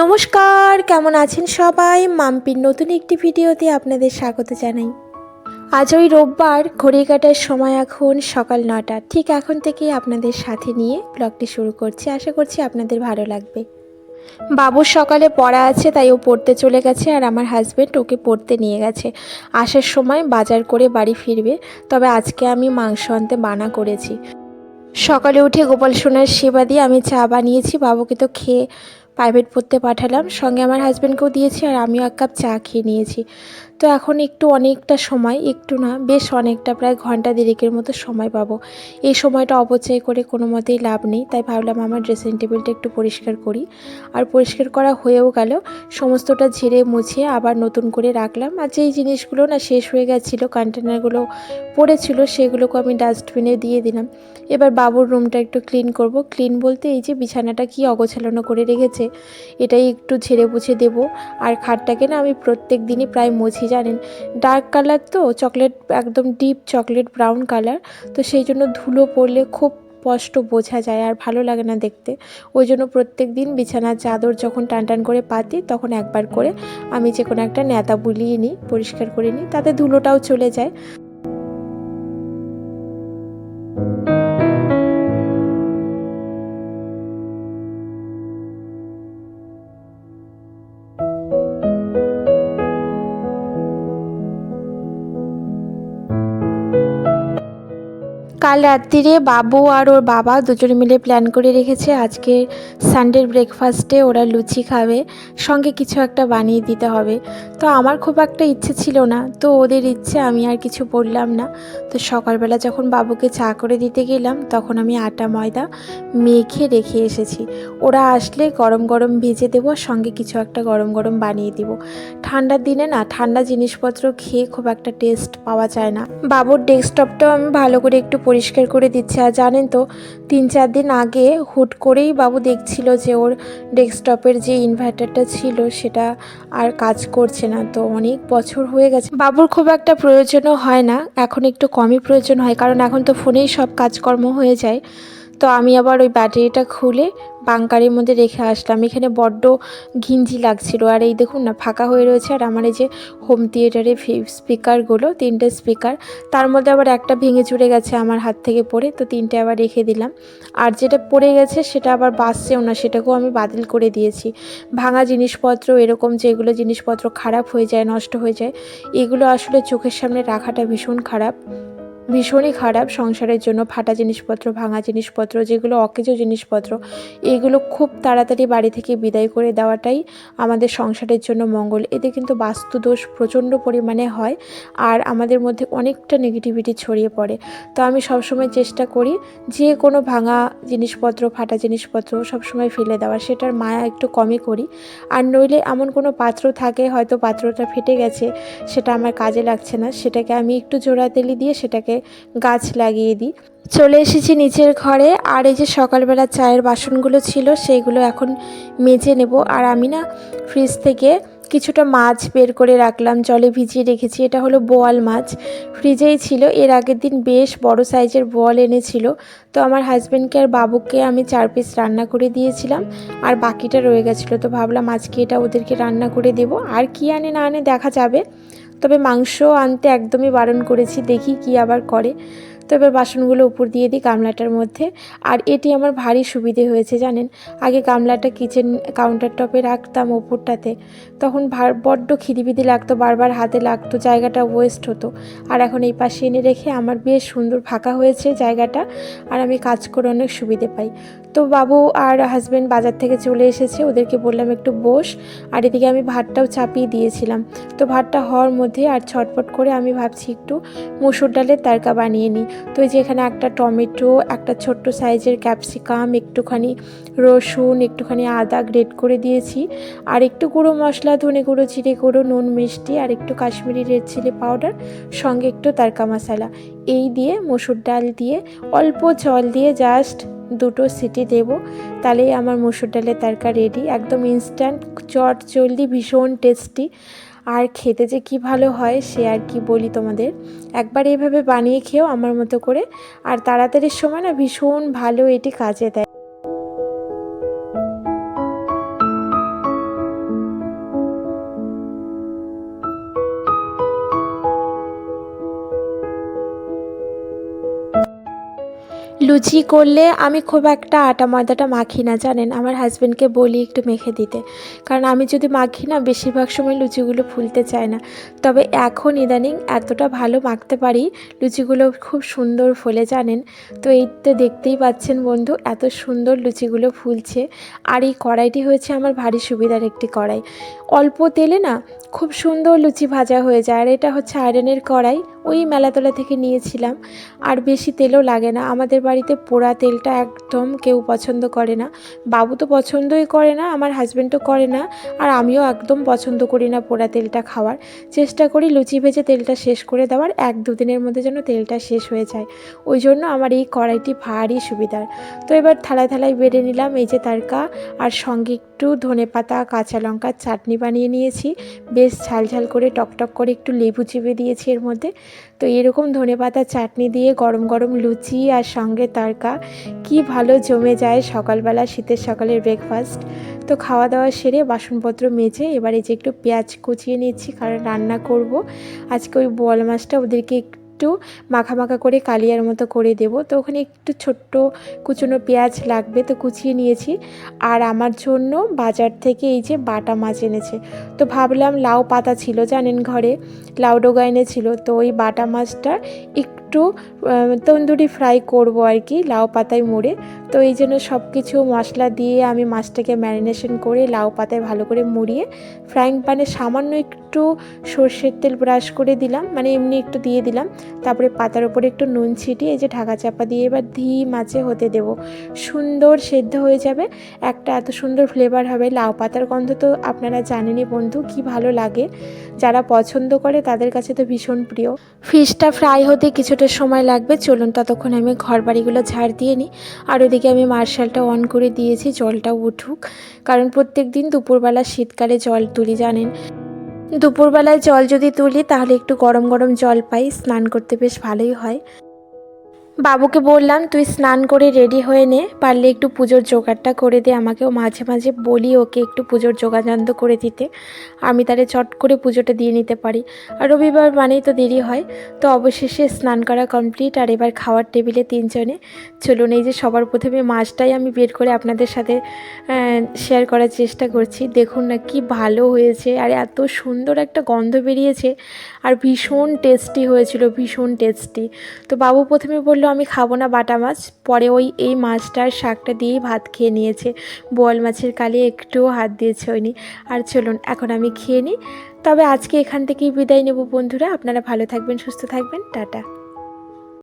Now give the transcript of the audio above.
নমস্কার, কেমন আছেন সবাই? মাম্পির নতুন একটি ভিডিওতে আপনাদের স্বাগত জানাই। আজ ওই রোববার ঘড়ি কাটার সময় এখন সকাল নটা ঠিক এখন থেকেই আপনাদের সাথে নিয়ে ব্লগটি শুরু করছি। আশা করছি আপনাদের ভালো লাগবে। বাবুর সকালে পড়া আছে, তাই ও পড়তে চলে গেছে আর আমার হাজব্যান্ড ওকে পড়তে নিয়ে গেছে। আসার সময় বাজার করে বাড়ি ফিরবে, তবে আজকে আমি মাংস আনতে বানা করেছি। সকালে উঠে গোপাল সোনার সেবা দিয়ে আমি চা বানিয়েছি। বাবুকে তো খেয়ে প্রাইভেট পড়তে পাঠালাম। সঙ্গে আমার হাজব্যান্ডকেও দিয়েছি আর আমিও এক কাপ চা খেয়ে নিয়েছি। তো এখন একটু অনেকটা সময়, একটু না, বেশ অনেকটা, প্রায় ঘণ্টা দেড়েকের মতো সময় পাবো। এই সময়টা অপচয় করে কোনো মতেই লাভ নেই, তাই ভাবলাম আমার ড্রেসিং টেবিলটা একটু পরিষ্কার করি। আর পরিষ্কার করা হয়েও গেল, সমস্তটা ঝেড়ে মুছে আবার নতুন করে রাখলাম। আর যেই জিনিসগুলো না শেষ হয়ে গেছিল কন্টেনারগুলো পড়েছিল, সেগুলোকে আমি ডাস্টবিনে দিয়ে দিলাম। এবার বাবুর রুমটা একটু ক্লিন করব। ক্লিন বলতে এই যে বিছানাটা কি অগোছালো করে রেখেছে, এটাই একটু ঝেড়ে মুছে দেবো। আর খাটটাকে না আমি প্রত্যেক দিনই প্রায় মুছি জানেন? ডার্ক কালার তো চকলেট একদম ডিপ চকলেট ব্রাউন কালার তো সেই জন্য ধুলো পড়লে খুব স্পষ্ট বোঝা যায় আর ভালো লাগে না দেখতে। ওই জন্য প্রত্যেক দিন বিছানার চাদর যখন টান টান করে পাতি, তখন একবার করে আমি যে কোনো একটা নেতা বুলিয়ে নিই, পরিষ্কার করে নিই, তাতে ধুলোটাও চলে যায়। কাল রাত্রিরে বাবু আর ওর বাবা দুজনে মিলে প্ল্যান করে রেখেছে আজকে সানডের ব্রেকফাস্টে ওরা লুচি খাবে, সঙ্গে কিছু একটা বানিয়ে দিতে হবে। তো আমার খুব একটা ইচ্ছে ছিল না, তো ওদের ইচ্ছে আমি আর কিছু বললাম না। তো সকালবেলা যখন বাবুকে চা করে দিতে গেলাম, তখন আমি আটা, ময়দা মেখে রেখে এসেছি। ওরা আসলে গরম গরম ভেজে দেবো সঙ্গে কিছু একটা গরম গরম বানিয়ে দিব। ঠান্ডার দিনে না, ঠান্ডা জিনিসপত্র খেয়ে খুব একটা টেস্ট পাওয়া যায় না। বাবুর ডেস্কটপটাও আমি ভালো করে একটু পরিষ্কার করে দিচ্ছে। আর জানেন তো, তিন চার দিন আগে হুট করেই বাবু দেখছিল যে ওর ডেস্কটপের যে ইনভার্টারটা ছিল, সেটা আর কাজ করছে না। তো অনেক বছর হয়ে গেছে। বাবুর খুব একটা প্রয়োজনও হয় না। এখন একটু কমই প্রয়োজন হয়। কারণ এখন তো ফোনেই সব কাজকর্ম হয়ে যায়। তো আমি আবার ওই ব্যাটারিটা খুলে বাংকারের মধ্যে রেখে আসলাম। এখানে বড্ড ঘিঞ্জি লাগছিল। আর এই দেখুন না, ফাঁকা হয়ে রয়েছে। আর আমার এই যে হোম থিয়েটারে স্পিকারগুলো তিনটে স্পিকার তার মধ্যে আবার একটা ভেঙে চুরে গেছে আমার হাত থেকে পড়ে, তো তিনটে আবার রেখে দিলাম। আর যেটা পড়ে গেছে, সেটা আবার বাঁচছেও না, সেটাকেও আমি বাতিল করে দিয়েছি। ভাঙা জিনিসপত্র এরকম যেগুলো জিনিসপত্র খারাপ হয়ে যায়, নষ্ট হয়ে যায়, এগুলো আসলে চোখের সামনে রাখাটা ভীষণ খারাপ। ভীষণই খারাপ সংসারের জন্য, ফাটা জিনিসপত্র, ভাঙা জিনিসপত্র, যেগুলো অকেজো জিনিসপত্র, এগুলো খুব তাড়াতাড়ি বাড়ি থেকে বিদায় করে দেওয়াটাই আমাদের সংসারের জন্য মঙ্গল। এতে কিন্তু বাস্তুদোষ প্রচণ্ড পরিমাণে হয় আর আমাদের মধ্যে অনেকটা নেগেটিভিটি ছড়িয়ে পড়ে। তো আমি সবসময় চেষ্টা করি যে কোনো ভাঙা জিনিসপত্র, ফাটা জিনিসপত্র সবসময় ফেলে দেওয়া সেটার মায়া একটু কমই করি। আর নইলে এমন কোনো পাত্র থাকে, হয়তো পাত্রটা ফেটে গেছে, সেটা আমার কাজে লাগছে না, সেটাকে আমি একটু জোড়া তেলি দিয়ে সেটাকে গাছ লাগিয়ে দিই। চলে এসেছি নিচের ঘরে। আর এই যে সকালবেলা চায়ের বাসনগুলো ছিল সেইগুলো এখন মেজে নেব। আর আমি না ফ্রিজ থেকে কিছুটা মাছ বের করে রাখলাম, জলে ভিজিয়ে রেখেছি। এটা হলো বোয়াল মাছ। ফ্রিজেই ছিল। এর আগের দিন বেশ বড় সাইজের বোয়াল এনেছিল। তো আমার হাজব্যান্ডকে আর বাবুকে আমি চার পিস রান্না করে দিয়েছিলাম। আর বাকিটা রয়ে গেছিল। তো ভাবলাম আজকে এটা ওদেরকে রান্না করে দেব। আর কি আনে না আনে দেখা যাবে। তবে মাংস আনতে একদমই বারণ করেছি দেখি কি আবার করে। তো এবার বাসনগুলো উপর দিয়ে দিই গামলাটার মধ্যে। আর এটি আমার ভারী সুবিধে হয়েছে, জানেন? আগে গামলাটা কিচেন কাউন্টার টপে রাখতাম ওপরটাতে। তখন ভার, বড্ড খিদিবিদি লাগতো, বারবার হাতে লাগতো, জায়গাটা ওয়েস্ট হতো। আর এখন এই পাশে এনে রেখে আমার বেশ সুন্দর ফাঁকা হয়েছে জায়গাটা, আর আমি কাজ করে অনেক সুবিধে পাই। তো বাবু আর হাজব্যান্ড বাজার থেকে চলে এসেছে, ওদেরকে বললাম একটু বস। আর এদিকে আমি ভাতটাও চাপিয়ে দিয়েছিলাম। তো ভাতটা হওয়ার মধ্যে আর ছটপট করে আমি ভাবছি একটু মুসুর ডালের তারকা বানিয়ে নিই। তো এই যে এখানে একটা টমেটো, একটা ছোট্ট সাইজের ক্যাপসিকাম, একটুখানি রসুন, একটুখানি আদা গ্রেট করে দিয়েছি। আর একটু গুঁড়ো মশলা, ধনে গুঁড়ো, জিরে গুঁড়ো, নুন, মিষ্টি, আর একটু কাশ্মীরি রেড চিলি পাউডার, সঙ্গে একটু তারকা মশলা। এই দিয়ে মসুর ডাল দিয়ে অল্প জল দিয়ে জাস্ট দুটো সিটি দেব। তাহলেই আমার মসুর ডালের তরকা রেডি একদম ইনস্ট্যান্ট চট, জলদি, ভীষণ টেস্টি আর খেতে যে কি ভালো হয় সে আর কি বলি তোমাদের। একবার এভাবে বানিয়ে খেও আমার মতো করে। আর তাড়াতাড়ির সময় না ভীষণ ভালো এটি কাজে দেয়। লুচি করলে আমি খুব একটা আটা ময়দাটা মাখি না, জানেন? আমার হাজব্যান্ডকে বলি একটু মেখে দিতে। কারণ আমি যদি মাখি না, বেশিরভাগ সময় লুচিগুলো ফুলতে চায় না। তবে এখন ইদানিং এতটা ভালো মাখতে পারি, লুচিগুলো খুব সুন্দর ফলে, জানেন? তো এই তো দেখতেই পাচ্ছেন বন্ধু, এত সুন্দর লুচিগুলো ফুলছে। আর এই কড়াইটি হয়েছে আমার ভারী সুবিধার একটি কড়াই। অল্প তেলে না, খুব সুন্দর লুচি ভাজা হয়ে যায়। আর এটা হচ্ছে আয়রনের কড়াই। ওই মেলাতলা থেকে নিয়েছিলাম। আর বেশি তেলও লাগে না। আমাদের বাড়িতে পোড়া তেলটা একদম কেউ পছন্দ করে না। বাবু তো পছন্দই করে না, আমার হাজব্যান্ডও করে না। আর আমিও একদম পছন্দ করি না পোড়া তেলটা খাওয়ার। চেষ্টা করি লুচি ভেজে তেলটা শেষ করে দেওয়ার। এক দুদিনের মধ্যে যেন তেলটা শেষ হয়ে যায়। ওই জন্য আমার এই কড়াইটি ভারী সুবিধার। তো এবার থালায় থালায় বেড়ে নিলাম। এই যে তারকা আর সঙ্গে একটু ধনে পাতা কাঁচা লঙ্কার চাটনি বানিয়ে নিয়েছি। বেশ ঝাল ঝাল করে, টকটক করে একটু লেবু চিপে দিয়েছি এর মধ্যে। তো এরকম ধনে পাতা চাটনি দিয়ে গরম গরম লুচি আর সঙ্গে তরকা কি ভালো জমে যায় সকালবেলা শীতের সকালের ব্রেকফাস্ট তো খাওয়া দাওয়া সেরে বাসনপত্র মেজে এবারে যে একটু পেঁয়াজ কুচিয়ে নিচ্ছি, কারণ রান্না করব। আজকে ওই বোয়াল মাছটা ওদেরকে একটু মাখা মাখা করে কালিয়ার মতো করে দেব। তো ওখানে একটু ছোট্ট কুচনো পেঁয়াজ লাগবে, তো কুচিয়ে নিয়েছি। আর আমার জন্য বাজার থেকে এই যে বাটা মাছ এনেছে। তো ভাবলাম লাউ পাতা ছিল জানেন ঘরে, লাউ ডোগা এনেছিল। তো ওই বাটা মাছটা একটু আহ, তন্দুরি ফ্রাই করব আর কি লাউ পাতায় মুড়ে। তো এই জন্য সব কিছু মশলা দিয়ে আমি মাছটাকে ম্যারিনেশন করে লাউ পাতায় ভালো করে মুড়িয়ে ফ্রাইং প্যানে সামান্য একটু সর্ষের তেল ব্রাশ করে দিলাম মানে এমনি একটু দিয়ে দিলাম। তারপরে পাতার উপরে একটু নুন ছিটিয়ে এই যে ঢাকা চাপা দিয়ে এবার ধি মাছে হতে দেব। সুন্দর সেদ্ধ হয়ে যাবে একটা এত সুন্দর ফ্লেভার হবে। লাউ পাতার গন্ধ তো আপনারা জানেনই বন্ধু কি ভালো লাগে। যারা পছন্দ করে তাদের কাছে তো ভীষণ প্রিয়। ফিশটা ফ্রাই হতে কিছুটা সময় লাগবে, চলুন ততক্ষণ আমি ঘর বাড়িগুলো ঝাড় দিয়ে নিই। আর ওদিকে আমি মার্শালটা অন করে দিয়েছি, জলটা উঠুক। কারণ প্রত্যেক দিন দুপুরবেলা শীতকালে জল তুলি, জানেন? দুপুরবেলায় জল যদি তুলি, তাহলে একটু গরম গরম জল পাই, স্নান করতে বেশ ভালোই হয়। বাবুকে বললাম, তুই স্নান করে রেডি হয়ে নে, পারলে একটু পুজোর জোগাড়টা করে দে আমাকেও মাঝে মাঝে বলি ওকে একটু পুজোর যোগাযন্ত্র করে দিতে। আমি তাহলে চট করে পুজোটা দিয়ে নিতে পারি। আর রবিবার মানেই তো দেরি হয়, তো অবশেষে স্নান করা কমপ্লিট আর এবার খাওয়ার টেবিলে তিনজনে। চলুন, এই যে সবার প্রথমে মাছটাই আমি বের করে আপনাদের সাথে শেয়ার করার চেষ্টা করছি। দেখুন না কি ভালো হয়েছে, আর এত সুন্দর একটা গন্ধ বেরিয়েছে, আর ভীষণ টেস্টি হয়েছিল, ভীষণ টেস্টি তো বাবু প্রথমে বলল আমি খাব না বাটা মাছ। পরে ওই, এই মাছটার শাকটা দিয়েই ভাত খেয়ে নিয়েছে। বোয়াল মাছের কালে একটুও হাত দিয়েছে ওইনি আর চলুন, এখন আমি খেয়ে নিই তবে আজকে এখান থেকেই বিদায় নেব বন্ধুরা। আপনারা ভালো থাকবেন, সুস্থ থাকবেন। টাটা।